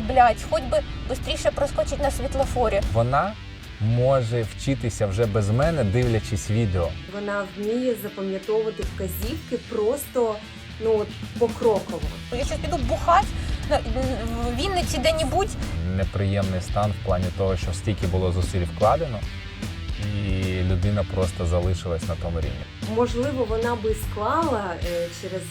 думаю, блядь, хоч би швидше проскочить на світлофорі. Вона може вчитися вже без мене, дивлячись відео. Вона вміє запам'ятовувати вказівки просто ну от покроково. Я щось піду бухать на- в Вінниці де-небудь. Неприємний стан в плані того, що стільки було зусиль вкладено, і людина просто залишилась на тому рівні. Можливо, вона би склала е, через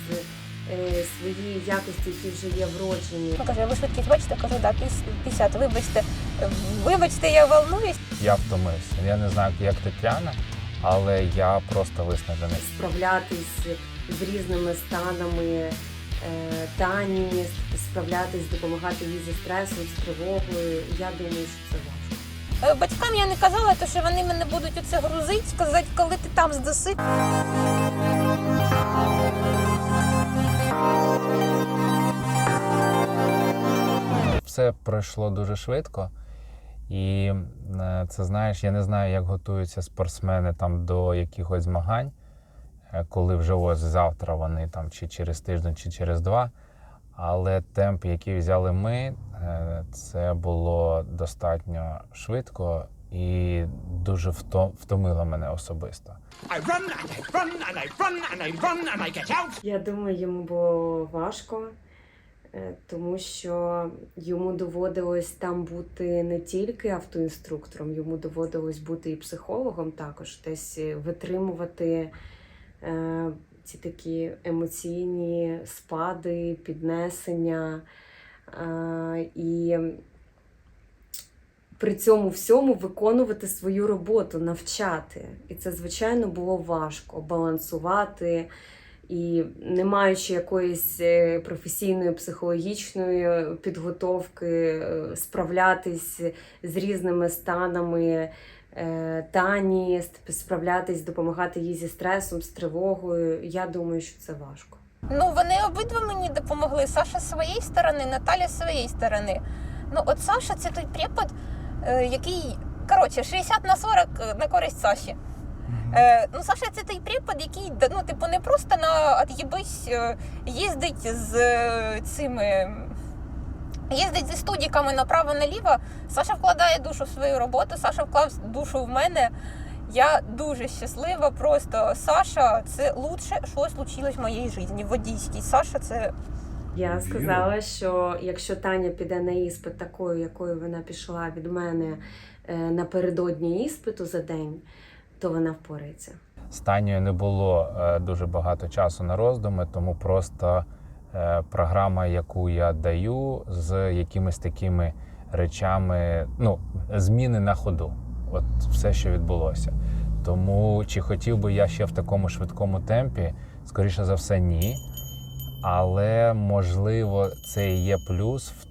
свої якості, які вже є вроджені. Ну, каже, ви швидкість бачите? Кажу, піс- 50, вибачте. Е, Вибачте, я волнуюсь. Я втомився. Я не знаю, як Тетяна, але я просто виснажений. Справлятись з різними станами е, Тані, справлятись, допомагати їй зі стресом, з тривогою. Я думаю, що це важко. Е, Батькам я не казала, то що вони мене будуть оце грузити, сказати, коли ти там здаси. Все пройшло дуже швидко. І е, це знаєш, я не знаю, як готуються спортсмени там до якихось змагань, е, коли вже ось завтра вони там чи через тиждень, чи через два. Але темп, який взяли ми, е, це було достатньо швидко і дуже вто- втомило мене особисто. Я думаю, йому було важко, тому що йому доводилось там бути не тільки автоінструктором, йому доводилось бути і психологом також, десь витримувати е, ці такі емоційні спади, піднесення. Е, і при цьому всьому виконувати свою роботу, навчати. І це, звичайно, було важко балансувати і не маючи якоїсь е, професійної психологічної підготовки, е, справлятись з різними станами е, Тані, справлятись, допомагати їй зі стресом, з тривогою. Я думаю, що це важко. Ну, вони обидва мені допомогли. Саша своєї сторони, Наталя своєї сторони. Ну, от Саша це той препод, який, коротше, 60 на 40 на користь Саші. Е, ну, Саша це той препод, який ну, типу, не просто на от'єбись е, їздить з е, цими. Їздить зі студіками направо-наліво. Саша вкладає душу в свою роботу, Саша вклав душу в мене. Я дуже щаслива. Просто Саша це лучше, що случилось в моїй житті. Водійський. Саша це Я сказала, що якщо Таня піде на іспит такою, якою вона пішла від мене напередодні іспиту за день, то вона впорається. З Танією не було е, дуже багато часу на роздуми, тому просто е, програма, яку я даю, з якимись такими речами, ну, зміни на ходу. От все, що відбулося. Тому чи хотів би я ще в такому швидкому темпі? Скоріше за все, ні. Але можливо, це і є плюс в,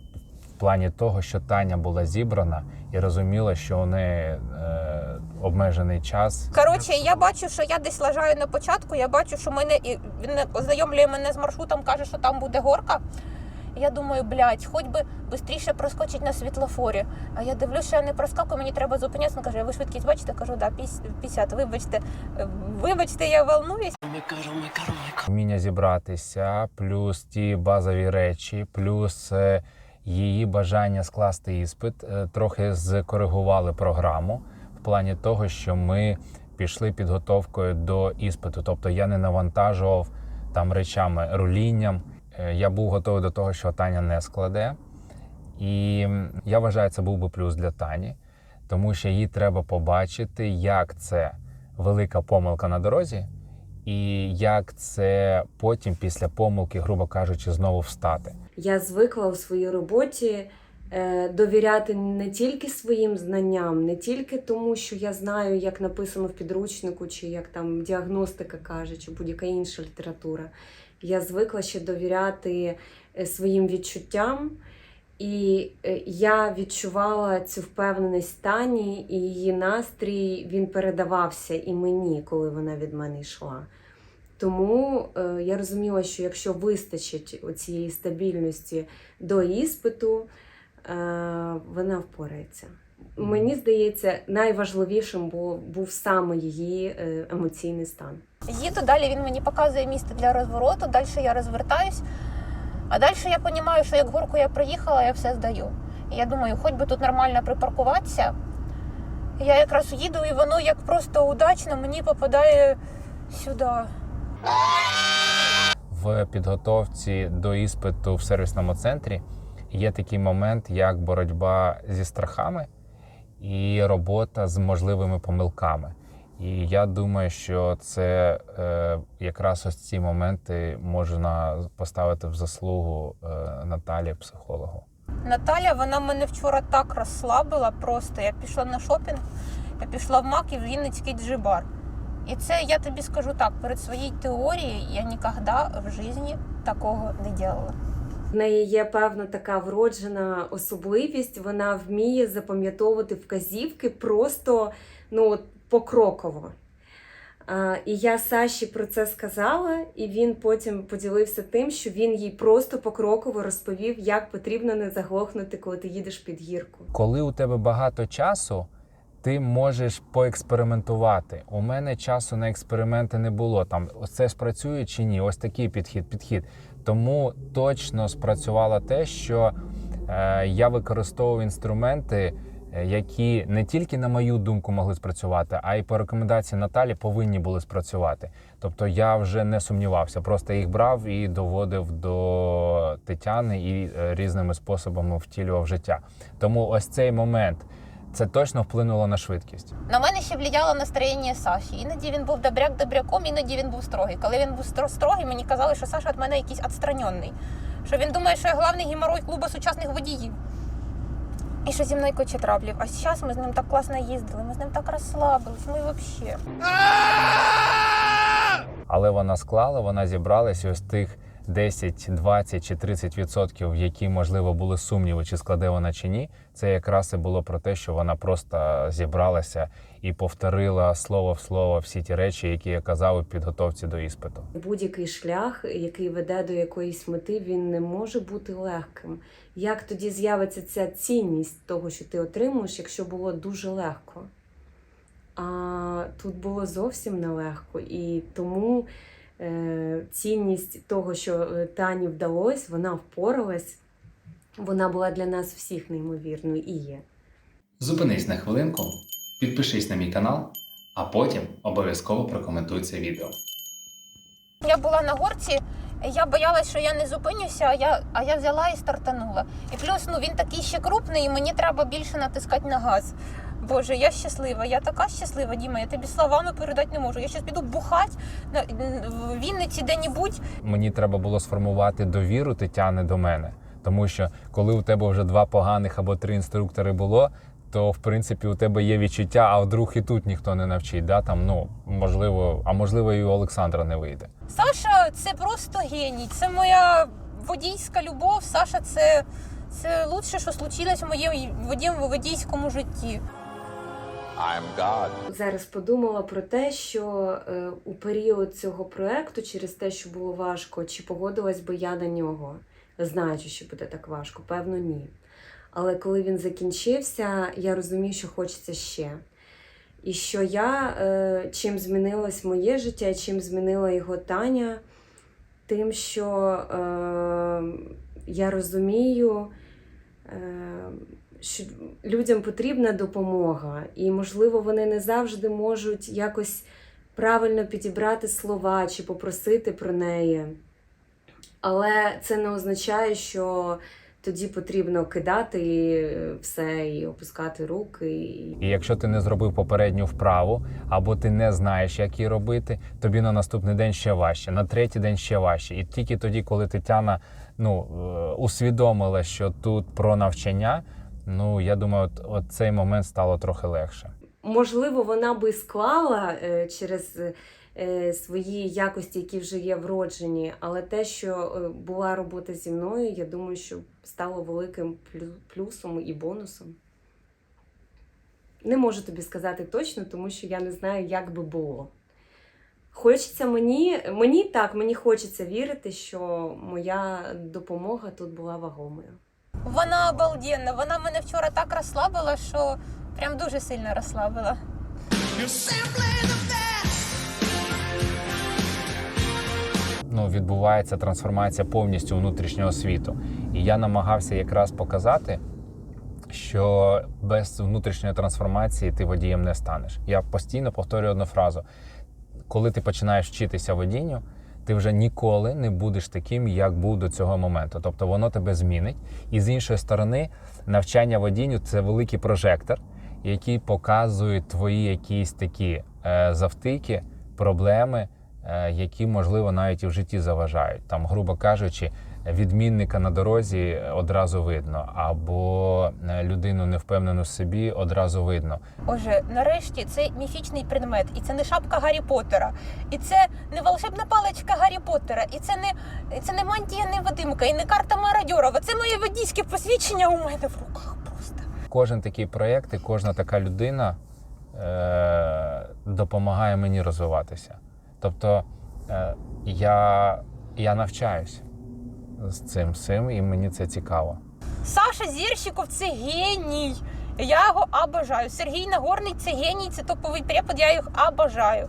плані того, що Таня була зібрана і розуміла, що неї е, обмежений час. Коротше, я бачу, що я десь лажаю на початку. Я бачу, що мене і він ознайомлює мене з маршрутом, каже, що там буде горка. Я думаю, блядь, хоч би швидше проскочить на світлофорі. А я дивлюся, що я не проскакую, мені треба зупинятися. Він каже, ви швидкість бачите? Кажу, да, 50, вибачте, вибачте, я волнуюсь. вміння зібратися, плюс ті базові речі, плюс е, її бажання скласти іспит. Е, Трохи скоригували програму плані того, що ми пішли підготовкою до іспиту. Тобто я не навантажував там речами рулінням. Е, Я був готовий до того, що Таня не складе. І я вважаю, це був би плюс для Тані, тому що їй треба побачити, як це велика помилка на дорозі, і як це потім, після помилки, грубо кажучи, знову встати. Я звикла у своїй роботі довіряти не тільки своїм знанням, не тільки тому, що я знаю, як написано в підручнику, чи як там діагностика каже, чи будь-яка інша література. Я звикла ще довіряти е, своїм відчуттям. І е, я відчувала цю впевненість Тані, і її настрій він передавався і мені, коли вона від мене йшла. Тому е, я розуміла, що якщо вистачить цієї стабільності до іспиту, е, вона впорається. Мені здається, найважливішим був, був саме її е, емоційний стан. Їду далі, він мені показує місце для розвороту, далі я розвертаюсь. А далі я розумію, що як горку я приїхала, я все здаю. І я думаю, хоч би тут нормально припаркуватися. Я якраз їду, і воно як просто удачно мені попадає сюди. В підготовці до іспиту в сервісному центрі є такий момент, як боротьба зі страхами і робота з можливими помилками. І я думаю, що це е, якраз ось ці моменти можна поставити в заслугу е, Наталі, психологу. Наталя, вона мене вчора так розслабила просто. Я пішла на шопінг, я пішла в Мак і в Вінницький джибар. І це я тобі скажу так, перед своєю теорією я ніколи в житті такого не робила. В неї є певна така вроджена особливість. Вона вміє запам'ятовувати вказівки просто ну, покроково. І я Саші про це сказала, і він потім поділився тим, що він їй просто покроково розповів, як потрібно не заглохнути, коли ти їдеш під гірку. Коли у тебе багато часу, ти можеш поекспериментувати. У мене часу на експерименти не було. Там ось це спрацює чи ні? Ось такий підхід, підхід. Тому точно спрацювало те, що е, я використовував інструменти, е, які не тільки на мою думку могли спрацювати, а й по рекомендації Наталі повинні були спрацювати. Тобто я вже не сумнівався, просто їх брав і доводив до Тетяни і е, різними способами втілював життя. Тому ось цей момент це точно вплинуло на швидкість. На мене ще влияло настроєння Саші. Іноді він був добряк добряком, іноді він був строгий. Коли він був строгий, мені казали, що Саша від мене якийсь відстранений. Що він думає, що я головний геморой клубу сучасних водіїв. І що зі мною коче траблів. А зараз ми з ним так класно їздили, ми з ним так розслабились, ми взагалі. Але вона склала, вона зібралась і ось тих 10, 20 чи 30 відсотків, які можливо були сумніви, чи складе вона чи ні. Це якраз і було про те, що вона просто зібралася і повторила слово в слово всі ті речі, які я казав у підготовці до іспиту. Будь-який шлях, який веде до якоїсь мети, він не може бути легким. Як тоді з'явиться ця цінність того, що ти отримуєш, якщо було дуже легко? А тут було зовсім нелегко. І тому цінність того, що е, Тані вдалося, вона впоралась, вона була для нас всіх неймовірною і є. Зупинись на хвилинку, підпишись на мій канал, а потім обов'язково прокоментуй це відео. Я була на горці, я боялась, що я не зупинюся, а я, а я взяла і стартанула. І плюс ну, він такий ще крупний, і мені треба більше натискати на газ. Боже, я щаслива, я така щаслива, Діма, я тобі словами передати не можу. Я зараз піду бухати на, в Вінниці де-небудь. Мені треба було сформувати довіру Тетяни до мене, тому що коли у тебе вже два поганих або три інструктори було. То в принципі у тебе є відчуття, а вдруг і тут ніхто не навчить. Да? Там, ну, можливо, а можливо, і у Олександра не вийде. Саша це просто геній. Це моя водійська любов. Саша це, це лучше, що случилось в моєму водій- водійському житті. Зараз подумала про те, що е, у період цього проекту, через те, що було важко, чи погодилась би я на нього, знаючи, що буде так важко, певно, ні. Але коли він закінчився, я розумію, що хочеться ще. І що я е, чим змінилось моє життя, чим змінила його Таня, тим, що е, я розумію, е, що людям потрібна допомога, і, можливо, вони не завжди можуть якось правильно підібрати слова чи попросити про неї. Але це не означає, що тоді потрібно кидати і все і опускати руки. І... І якщо ти не зробив попередню вправу, або ти не знаєш, як її робити, тобі на наступний день ще важче, на третій день ще важче. І тільки тоді, коли Тетяна ну, е, усвідомила, що тут про навчання, ну я думаю, от, от цей момент стало трохи легше. Можливо, вона би склала е, через е, свої якості, які вже є вроджені, але те, що е, була робота зі мною, я думаю, що стало великим плю- плюсом і бонусом. Не можу тобі сказати точно, тому що я не знаю, як би було. Хочеться мені, мені так, мені хочеться вірити, що моя допомога тут була вагомою. Вона обалденна. Вона мене вчора так розслабила, що прям дуже сильно розслабила. ну, відбувається трансформація повністю внутрішнього світу. І я намагався якраз показати, що без внутрішньої трансформації ти водієм не станеш. Я постійно повторюю одну фразу: коли ти починаєш вчитися водінню, ти вже ніколи не будеш таким, як був до цього моменту. Тобто воно тебе змінить. І з іншої сторони, навчання водінню це великий прожектор, який показує твої якісь такі е, завтики, проблеми, е, які, можливо, навіть і в житті заважають. Там, грубо кажучи, відмінника на дорозі одразу видно, або е, людину невпевнену в собі одразу видно. Боже, нарешті це міфічний предмет, і це не шапка Гаррі Поттера, і це не волшебна паличка Гаррі Поттера, і це не, і це не мантія невидимка, і не карта мародьорова. Це моє водійське посвідчення у мене в руках просто. Кожен такий проєкт і кожна така людина е, допомагає мені розвиватися. Тобто е, я, я навчаюсь з цим всім, і мені це цікаво. Саша Зірщиков це геній. Я його обожаю. Сергій Нагорний це геній, це топовий препод, я їх обожаю.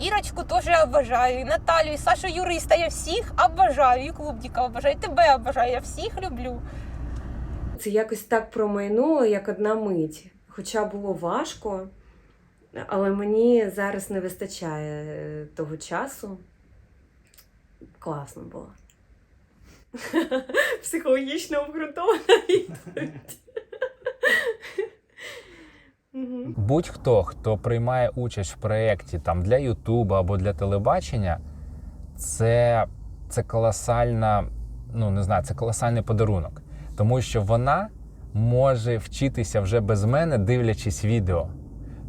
Ірочку теж обожаю, і Наталю, і Сашу юриста. Я всіх обожаю, і клубдіка обожаю, і тебе обожаю, я всіх люблю. Це якось так промайнуло, як одна мить. Хоча було важко, але мені зараз не вистачає е, того часу. Класно було. Психологічно обґрунтована відповідь. Будь-хто, хто приймає участь в проєкті там для Ютуба або для телебачення, це, це колосальна, ну не знаю, це колосальний подарунок. Тому що вона може вчитися вже без мене, дивлячись відео.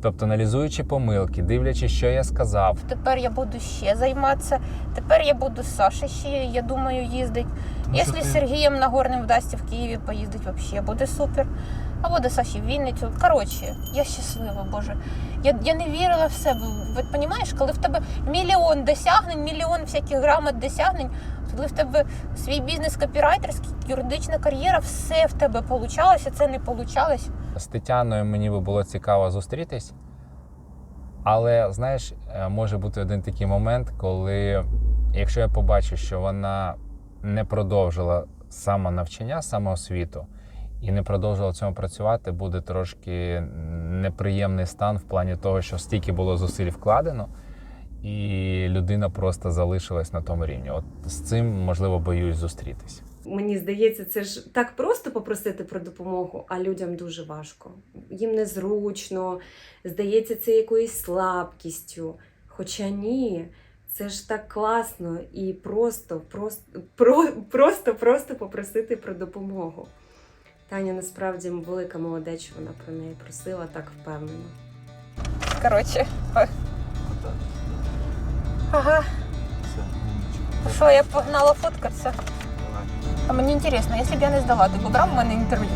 Тобто аналізуючи помилки, дивлячись, що я сказав, Тепер я буду ще займатися. Тепер я буду з Саші ще, я думаю, їздити. Якщо з Сергієм Нагорним вдасться в Києві поїздити, взагалі буде супер. Або до Саші в Вінницю. Коротше, я щаслива, Боже. Я, я не вірила в себе. Ви розумієш, коли в тебе мільйон досягнень, мільйон всяких грамот досягнень, коли в тебе свій бізнес копірайтерський, юридична кар'єра, все в тебе получалося, це не получалось. З Тетяною мені би було цікаво зустрітись. Але знаєш, е, може бути один такий момент, коли якщо я побачу, що вона не продовжила самонавчання, самоосвіту і не продовжила цьому працювати, буде трошки неприємний стан в плані того, що стільки було зусиль вкладено, і людина просто залишилась на тому рівні. От з цим можливо боюсь зустрітись. Мені здається, це ж так просто попросити про допомогу, а людям дуже важко. Їм незручно, здається, це якоюсь слабкістю. Хоча ні, це ж так класно і просто, просто, про, просто, просто попросити про допомогу. Таня насправді велика молодець, вона про неї просила так впевнено. Коротше. Ага. Що, я погнала фоткатися? А мені цікаво, якщо б я не здала, ти б брав в мене інтерв'ю?